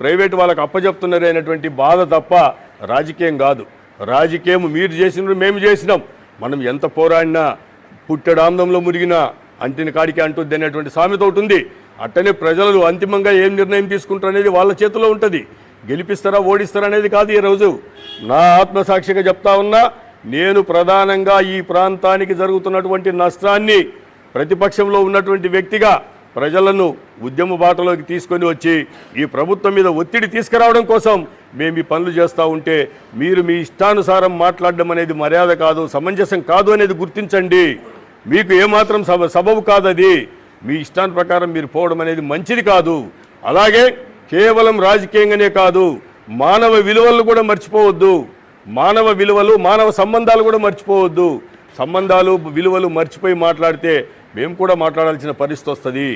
Private వాళ్ళకి అప్పచెప్తున్నారు అనేటువంటి బాధ తప్ప రాజకీయం కాదు. రాజకీయం మీరు చేసినారు మేము చేసినాం. మనం ఎంత పోరాడినా పుట్టడాందంలో మురిగినా అంటిన కాడికి అంటుద్ది అనేటువంటి సామెత ఒకటి ఉంది. అట్టనే ప్రజలు అంతిమంగా ఏం నిర్ణయం తీసుకుంటారు అనేది వాళ్ళ చేతిలో ఉంటుంది. గెలిపిస్తారా ఓడిస్తారా అనేది కాదు ఈ రోజు. నా ఆత్మసాక్షిగా చెప్తా ఉన్నా నేను ప్రధానంగా ఈ ప్రాంతానికి జరుగుతున్నటువంటి నష్టాన్ని ప్రతిపక్షంలో ఉన్నటువంటి వ్యక్తిగా ప్రజలను ఉద్యమ బాటలోకి తీసుకొని వచ్చి ఈ ప్రభుత్వం మీద ఒత్తిడి తీసుకురావడం కోసం మేము ఈ పనులు చేస్తూ ఉంటే మీరు మీ ఇష్టానుసారం మాట్లాడడం అనేది మర్యాద కాదు సమంజసం కాదు అనేది గుర్తించండి. మీకు ఏమాత్రం సబ సబబు కాదు అది మీ ఇష్టాన్ని ప్రకారం మీరు పోవడం అనేది మంచిది కాదు. అలాగే కేవలం రాజకీయంగానే కాదు మానవ విలువలను కూడా మర్చిపోవద్దు. మానవ విలువలు మానవ సంబంధాలు కూడా మర్చిపోవద్దు. సంబంధాలు విలువలు మర్చిపోయి మాట్లాడితే మేము కూడా మాట్లాడాల్సిన పరిస్థితి వస్తుంది.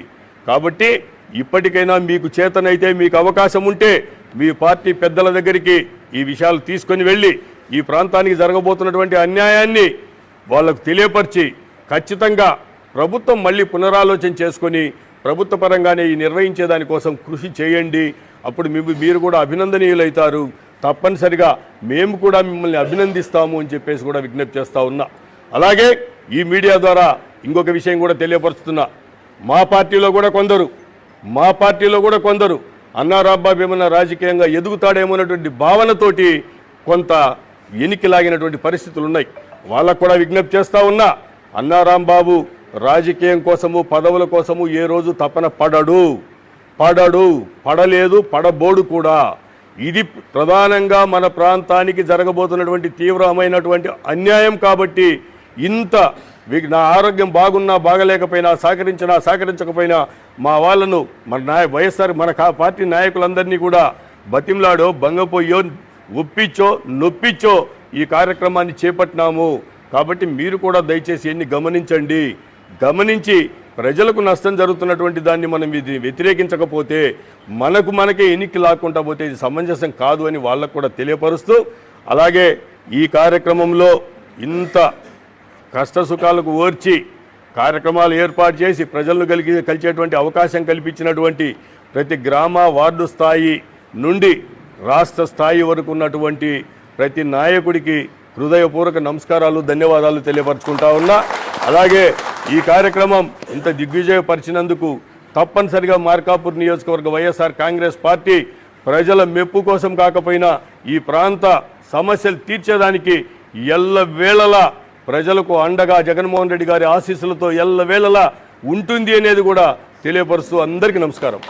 కాబట్టి ఇప్పటికైనా మీకు చేతనైతే మీకు అవకాశం ఉంటే మీ పార్టీ పెద్దల దగ్గరికి ఈ విషయాలు తీసుకొని వెళ్ళి ఈ ప్రాంతానికి జరగబోతున్నటువంటి అన్యాయాన్ని వాళ్ళకు తెలియపరిచి ఖచ్చితంగా ప్రభుత్వం మళ్ళీ పునరాలోచన చేసుకొని ప్రభుత్వ పరంగానే ఈ నిర్వహించే దానికోసం కృషి చేయండి. అప్పుడు మీ- మీరు కూడా అభినందనీయులవుతారు తప్పనిసరిగా మేము కూడా మిమ్మల్ని అభినందిస్తాము అని చెప్పేసి కూడా విజ్ఞప్తి చేస్తూ ఉన్నా. అలాగే ఈ మీడియా ద్వారా ఇంకొక విషయం కూడా తెలియపరుస్తున్నా. మా పార్టీలో కూడా కొందరు. మా పార్టీలో కూడా కొందరు. అన్నారాబాబు ఏమన్నా రాజకీయంగా ఎదుగుతాడేమోనటువంటి భావనతోటి కొంత ఎనికిలాగినటువంటి పరిస్థితులు ఉన్నాయి. వాళ్ళకు కూడా విజ్ఞప్తి చేస్తూ ఉన్నా అన్నారాంబాబు రాజకీయం కోసము పదవుల కోసము ఏ రోజు తపన పడడు. పడడు పడలేదు పడబోడు కూడా. ఇది ప్రధానంగా మన ప్రాంతానికి జరగబోతున్నటువంటి తీవ్రమైనటువంటి అన్యాయం కాబట్టి ఇంత వీ నా ఆరోగ్యం బాగున్నా బాగలేకపోయినా సహకరించినా సహకరించకపోయినా మా వాళ్ళను మన నాయ వైఎస్ఆర్ మన పార్టీ నాయకులందరినీ కూడా బతిమ్లాడో భంగపోయో ఒప్పించో నొప్పించో ఈ కార్యక్రమాన్ని చేపట్టినాము. కాబట్టి మీరు కూడా దయచేసి ఎన్ని గమనించండి. గమనించి ప్రజలకు నష్టం జరుగుతున్నటువంటి దాన్ని మనం ఇది వ్యతిరేకించకపోతే మనకు మనకే ఎన్నిక లాక్కుంటా పోతే ఇది సమంజసం కాదు అని వాళ్ళకు కూడా తెలియపరుస్తూ అలాగే ఈ కార్యక్రమంలో ఇంత కష్ట సుఖాలకు ఓర్చి కార్యక్రమాలు ఏర్పాటు చేసి ప్రజలను కలిగి కలిసేటువంటి అవకాశం కల్పించినటువంటి ప్రతి గ్రామ వార్డు స్థాయి నుండి రాష్ట్ర స్థాయి వరకు ఉన్నటువంటి ప్రతి నాయకుడికి హృదయపూర్వక నమస్కారాలు ధన్యవాదాలు తెలియపరచుకుంటా ఉన్నా. అలాగే ఈ కార్యక్రమం ఇంత దిగ్విజయపరిచినందుకు తప్పనిసరిగా మార్కాపూర్ నియోజకవర్గ వైఎస్ఆర్ కాంగ్రెస్ పార్టీ ప్రజల మెప్పు కోసం కాకపోయినా ఈ ప్రాంత సమస్యలు తీర్చేదానికి ఎల్లవేళలా ప్రజలకు అండగా జగన్మోహన్ రెడ్డి గారి ఆశీస్సులతో ఎల్లవేళలా ఉంటుంది అనేది కూడా తెలియపరుస్తూ అందరికీ నమస్కారం.